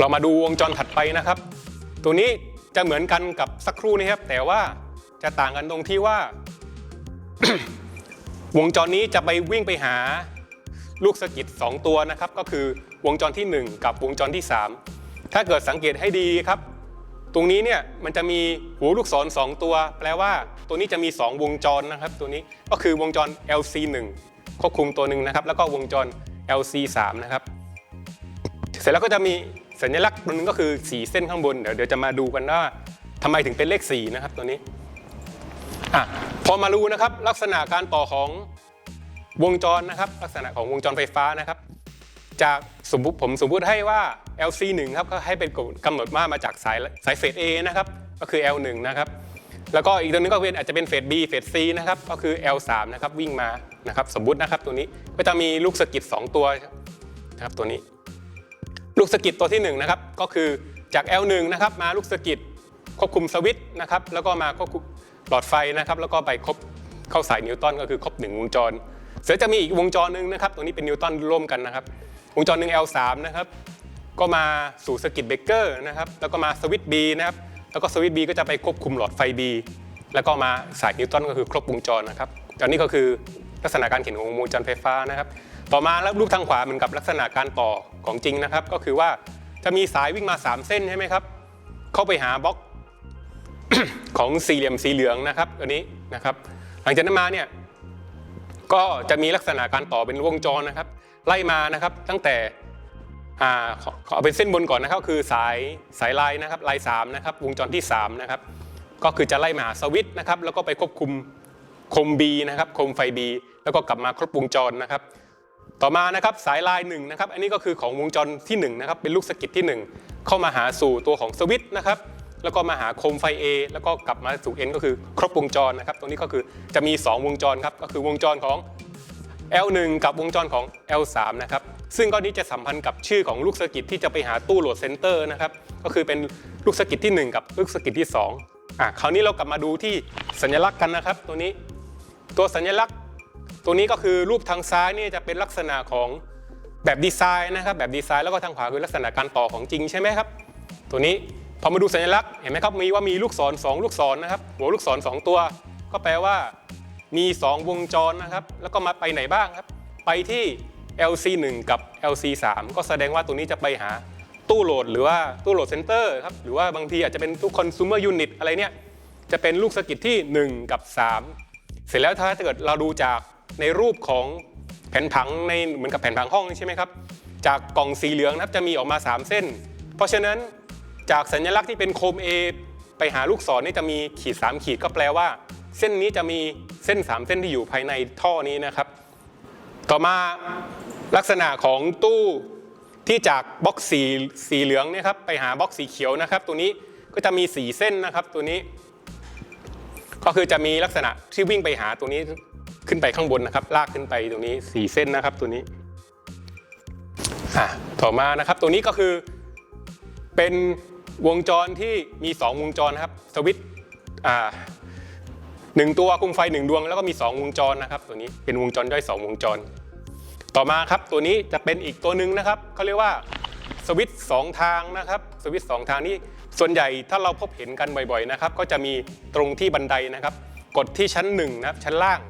เรามาดูวงจรถัดไปนะครับ ตัวนี้จะเหมือนกันกับสักครู่นี้ครับแต่ว่าจะต่างกันตรงที่ว่า วงจรนี้จะไปวิ่งไปหาลูกสะกิด2ตัวนะครับ ก็คือวงจรทีหนึ่1 กับวงจรที่ 3 ถ้าเกิดสังเกตให้ดีครับ ตรงนี้เนี่ยมันจะมีหูลูกศร2ตัว แปลว่าตัวนี้จะมี 2 วงจรนะครับ ตัวนี้ก็คือวงจร LC 1 ควบคุมตัวหนึ่งนะครับ แล้วก็วงจร LC 3 นะครับ เสร็จแล้วก็จะมี สัญลักษณ์ตัวหนึงก็คือสีเส้นข้างบนเดี๋ยวเดี๋ยวจะมาดูกันว่าทำไมถึงเป็นเลข4นะครับตัวนี้อะพอมารู้นะครับลักษณะการต่อของวงจรนะครับ ลักษณะของวงจรไฟฟ้านะครับ จากสมมติผมสมมุติให้ว่า LC 1ครับก็ให้เป็นกำหนดมามาจากสายสายเฟส A นะครับก็คือ L 1นะครับแล้วก็อีกตัวหนึงก็เป็นอาจจะเป็นเฟส B เฟส C นะครับก็คือ L 3นะครับวิ่งมานะครับสมมุตินะครับตัวนี้ก็จะมีลูกสะกิด2ตัวนะครับตัวนี้ ลูกสะกิดตัวที่1นะครับก็คือจาก L1 นะครับมาลูกสะกิดควบคุมสวิตช์นะครับแล้วก็มาควบคุมหลอดไฟนะครับแล้วก็ไปครบเข้าสายนิวตันก็คือครบ1วงจร เสร็จจะมีอีกวงจรหนึ่งนะครับตัวนี้เป็นนิวตันร่วมกันนะครับวงจรหนึ่ง L3 นะครับก็มาสู่สกิตเบรกเกอร์นะครับแล้วก็มาสวิตช์ B นะครับแล้วก็สวิตช์ B ก็จะไปควบคุมหลอดไฟ B แล้วก็มาสายนิวตันก็คือครบวงจรนะครับตอนนี้ก็คือลักษณะการเขียนของวงจรไฟฟ้านะครับ ต่อมาแล้วรูปทางขวาเหมือนกับลักษณะการต่อของจริงนะครับ ก็คือว่าจะมีสายวิ่งมา 3 เส้นใช่ไหมครับ เข้าไปหาบล็อกของสี่เหลี่ยมสีเหลืองนะครับ อันนี้นะครับ หลังจากนั้นมาเนี่ยก็จะมีลักษณะการต่อเป็นวงจรนะครับ ไล่มานะครับตั้งแต่อ่าเอาเป็นเส้นบนก่อนนะครับ คือสายสายลายนะครับลาย3นะครับ วงจรที่3นะครับ ก็คือจะไล่มาหาสวิตช์นะครับ แล้วก็ไปควบคุมโคม B นะครับโคมไฟ B แล้วก็กลับมาครบวงจรนะครับ ต่อมานะครับสายลาย1นะครับอันนี้ก็คือของวงจรที่1นะครับเป็นลูกสะกิดที่ 1 เข้ามาหาสู่ตัวของสวิตช์นะครับแล้วก็มาหาโคมไฟ A แล้วก็กลับมาสู่ N ก็คือครบวงจรนะครับตรงนี้ก็คือจะมี 2 วงจรครับก็คือวงจรของ L1 กับวงจรของ L3 นะครับซึ่งก้อนนี้จะสัมพันธ์กับชื่อของลูกสะกิดที่จะไปหาตู้โหลดเซนเตอร์นะครับก็คือเป็นลูกสะกิดที่ 1 กับลูกสะกิดที่2อะคราวนี้เรากลับมาดูที่สัญลักษณ์กันนะครับ ตัวนี้ ตัวสัญลักษณ์ ตัวนี้ก็คือรูปทางซ้ายนี่จะเป็นลักษณะของแบบดีไซน์นะครับ แบบดีไซน์แล้วก็ทางขวาคือลักษณะการต่อของจริงใช่ไหมครับ ตัวนี้พอมาดูสัญลักษณ์เห็นไหมครับมีว่ามีลูกศร 2 ลูกศรนะครับ หัวลูกศร 2 ตัว ก็แปลว่ามี 2 วงจรนะครับ แล้วก็มาไปไหนบ้างครับ ไปที่ LC 1 กับ LC 3 ก็แสดงว่าตัวนี้จะไปหาตู้โหลดหรือว่าตู้โหลดเซ็นเตอร์ครับหรือว่าบางทีอาจจะเป็นตู้คอน sumer unit อะไรเนี่ยจะเป็นลูกสะกิดที่ 1 กับ 3 เสร็จแล้วถ้าเกิดเราดูจาก ในรูปของแผนผังในเหมือนกับแผนผังห้องใช่ไหมครับจากกล่องสีเหลืองนะครับจะมีออกมา 3 เส้น เพราะฉะนั้นจากสัญลักษณ์ที่เป็นโคม A ไปหาลูกศรนี่จะมีขีด 3 ขีดก็แปลว่า เส้นนี้จะมีเส้น 3 เส้นที่อยู่ภายในท่อนี้นะครับ ต่อมาลักษณะของตู้ที่จากบล็อกสีสีเหลืองเนี่ยครับไปหาบล็อกสีเขียวนะครับ ตัวนี้ก็จะมีสีเส้นนะครับตัวนี้ ก็คือจะมีลักษณะที่วิ่งไปหาตัวนี้ ขึ้นไปข้างบนนะครับ ลากขึ้นไปตรงนี้สีเส้นนะครับตัวนี้อะต่อมานะครับตัวนี้ก็คือเป็นวงจรที่มี 2 วงจรนะครับสวิตช์อ่าหนึ่งตัวคุมไฟหนึ่งดวง แล้วก็มี 2 วงจรนะครับ ตัวนี้เป็นวงจรย่อย 2 วงจร ต่อมาครับตัวนี้จะเป็นอีกตัวหนึ่งนะครับเขาเรียกว่าสวิตช์สองทางนะครับสวิตช์สองทางนี้ส่วนใหญ่ถ้าเราพบเห็นกันบ่อยๆนะครับ ก็จะมีตรงที่บันไดนะครับ กดที่ชั้นหนึ่งนะครับชั้นล่าง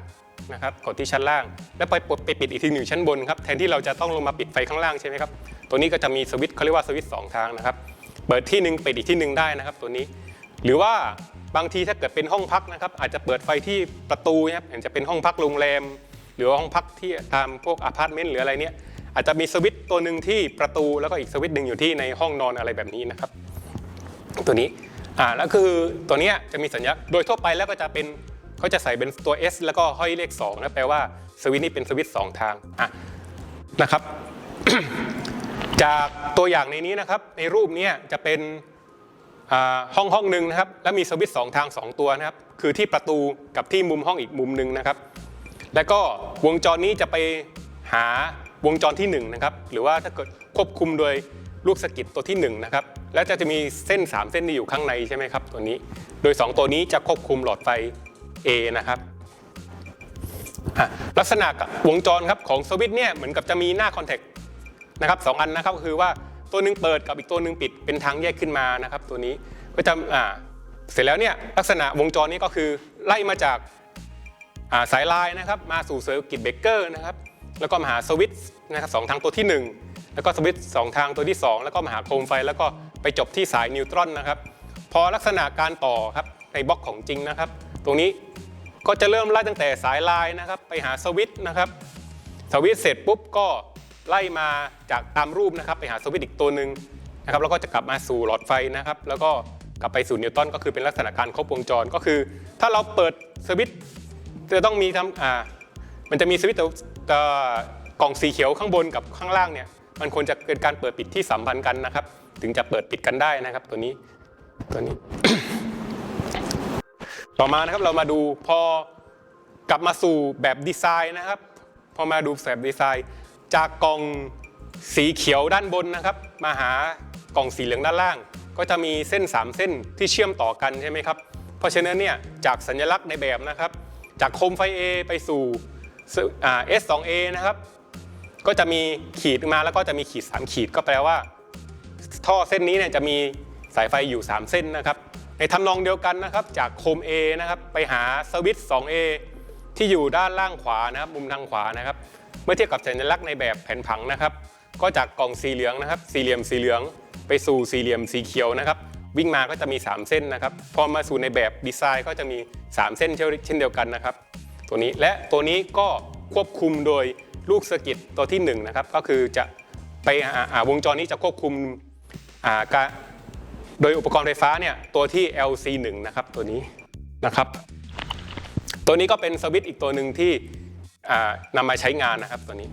นะครับกดที่ชั้นล่าง แล้วไปปไปปิดอีกทีหนึ่งชั้นบนครับแทนที่เราจะต้องลงมาปิดไฟข้างล่างใช่ไหมครับตัวนี้ก็จะมีสวิตช์เขาเรียกว่าสวิตช์สองทางนะครับเปิดที่หนึ่งปิดอีกที่หนึ่งได้นะครับ ตัวนี้ หรือว่าบางทีถ้าเกิดเป็นห้องพักนะครับอาจจะเปิดไฟที่ประตูนะครับอาจจะเป็นห้องพักโรงแรม หรือว่าห้องพักที่ตามพวกอพาร์ตเมนต์หรืออะไรเนี่ยอาจจะมีสวิตช์ตัวหนึ่งที่ประตูแล้วก็อีกสวิตช์หนึ่งอยู่ที่ในห้องนอนอะไรแบบนี้นะครับ ตัวนี้อ่าแล้วคือตัวเนี้ยจะมีสัญลักษณ์โดยทั่วไปแล้วก็จะเป็น เขาจะใส่เป็นตัว S แล้วก็ห้อยเลข2นะแปลว่าสวิตช์นี้เป็นสวิตช์สองทางอะนะครับ จากตัวอย่างในนี้นะครับ ในรูปนี้จะเป็นห้องห้องหนึ่งนะครับ แล้วมีสวิตช์สองทาง 2 ตัวนะครับ คือที่ประตูกับที่มุมห้องอีกมุมหนึ่งนะครับ แล้วก็วงจรนี้จะไปหาวงจรที่1นงนะครับ หรือว่าถ้าเกิดควบคุมโดยลูกสะกิดตัวที่1นงนะครับ แล้วจะจะมีเส้น 3 เส้นที่อยู่ข้างในใช่ไหมครับ ตัวนี้ โดย 2 ตัวนี้จะควบคุมหลอดไฟ A นะครับลักษณะวงจรครับของสวิตช์เนี่ยเหมือนกับจะมีหน้าคอนแทคนะครับสองอันนะครับก็คือว่าตัวหนึ่งเปิดกับอีกตัวหนึ่งปิดเป็นทางแยกขึ้นมานะครับตัวนี้ก็จะอ่าเสร็จแล้วเนี่ยลักษณะวงจรนี้ก็คือไล่มาจากาสายลายนะครับมาสู่เซอร์กิตเบเกอร์นะครับแล้วก็มาหาสวิตช์นะครับสองทางตัวที่หนึ่งแล้วก็สวิตช์สองทางตัวที่สองแล้วก็มาหาโคมไฟ แล้วก็ไปจบที่สายนิวตรอนนะครับพอลักษณะการต่อครับในบล็อกของจริงนะครับ ตรงนี้ ก็จะเริ่มไล่ตั้งแต่สายลายนะครับ ไปหาสวิตช์นะครับ สวิตช์เสร็จปุ๊บก็ไล่มาจากตามรูปนะครับ ไปหาสวิตช์อีกตัวหนึ่งนะครับ แล้วก็จะกลับมาสู่หลอดไฟนะครับ แล้วก็กลับไปสู่นิวตันก็คือเป็นลักษณะการครบวงจรก็คือ ถ้าเราเปิดสวิตช์จะต้องมีทำอ่ามันจะมีสวิตช์กล่องสีเขียวข้างบนกับข้างล่างเนี่ยมันควรจะเป็นการเปิดปิดที่สัมพันธ์กันนะครับ ถึงจะเปิดปิดกันได้นะครับ ตัวนี้ตัวนี้ ต่อมานะครับเรามาดูพอกลับมาสู่แบบดีไซน์นะครับ พอมาดูแบบดีไซน์ จากกล่องสีเขียวด้านบนนะครับ มาหากล่องสีเหลืองด้านล่าง ก็จะมีเส้น 3 เส้นที่เชื่อมต่อกันใช่ไหมครับ เพราะฉะนั้นเนี่ยจากสัญลักษณ์ในแบบนะครับ จากโคมไฟ A ไปสู่อ่า S2A นะครับ ก็จะมีขีดมาแล้วก็จะมีขีด 3 ขีดก็แปลว่า ท่อเส้นนี้เนี่ยจะมีสายไฟอยู่ 3 เส้นนะครับ ในทำนองเดียวกันนะครับจากโคม A นะครับไปหาสวิตช์ 2A ที่อยู่ด้านล่างขวานะครับมุมทางขวานะครับ เมื่อเทียบกับสัญลักษณ์ในแบบแผนผังนะครับ ก็จากกล่องสีเหลืองนะครับ สี่เหลี่ยมสีเหลือง ไปสู่สี่เหลี่ยมสีเขียวนะครับ วิ่งมาก็จะมี 3 เส้นนะครับพอมาสู่ในแบบดีไซน์ก็จะมี 3 เส้นเช่นเดียวกันนะครับ ตัวนี้และตัวนี้ก็ควบคุมโดยลูกสกิตตัวที่1นะครับก็คือจะไปวงจรนี้จะควบคุมาการ โดยอุปกรณ์ไฟฟ้าเนี่ยตัวที่ LC1 นะครับตัวนี้นะครับ ตัวนี้ก็เป็นสวิตช์อีกตัวหนึ่งที่นำมาใช้งานนะครับตัวนี้